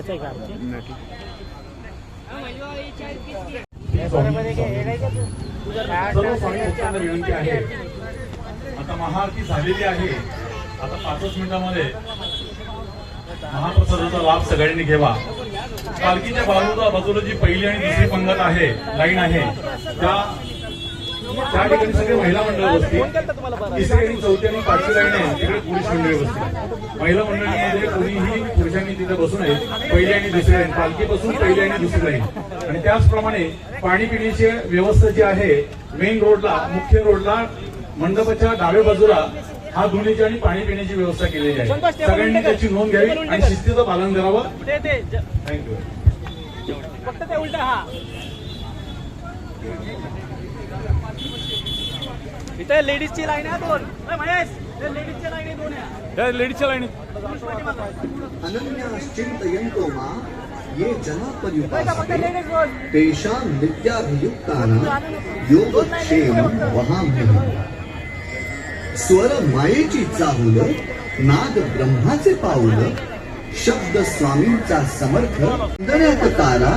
घेताय का आमची? सर्व स्वामी विनंती आहे आता महाआरती झालेली आहे. आता पाचच मिनिटामध्ये महाप्रसादाचा लाभ सगळ्यांनी घ्यावा. पालखीच्या बाजूला बाजूला जी पहिली आणि दुसरी पंगत आहे लाईन आहे त्या त्या ठिकाणी सगळे महिला मंडळ बसतील तिसरी आणि चौथी आणि पाचवी लाईन आहे तिकडे पुरुष मंडळी बसतील महिला मंडळीमध्ये कोणीही पुरुषांनी तिथे बसू नये पहिली आणि दुसरी लाईन पालखी बसून पहिली आणि दुसरी लाईन. आणि त्याचप्रमाणे पाणी पिण्याची व्यवस्था जी आहे मेन रोडला मुख्य रोडला मंडपाच्या डाव्या बाजूला हा धुण्याची आणि पाणी पिण्याची व्यवस्था केलेली आहे. सगळ्यांनी त्याची नोंद घ्यावी आणि शिस्तीचं पालन करावं. थँक्यू फक्त ते उलट हा. इथे लेडीजची लाईन आहे दोन. ए, महेश लाईन आहे दोन लेडीजच्या लाईन. अनन्याश्चिन्तयन्तो मा ये जना फक्त पर्युपासते लेडीज दोन तेषां नित्याभियुक्तानां योगक्षेमं वहाम्यहम् स्वर मायेची चाहुल नाद ब्रह्माचे पाऊल शब्द स्वामींचा समर्थ तारा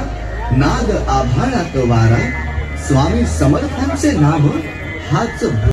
नाद आभाळात वारा स्वामी समर्थांचे नाम हाच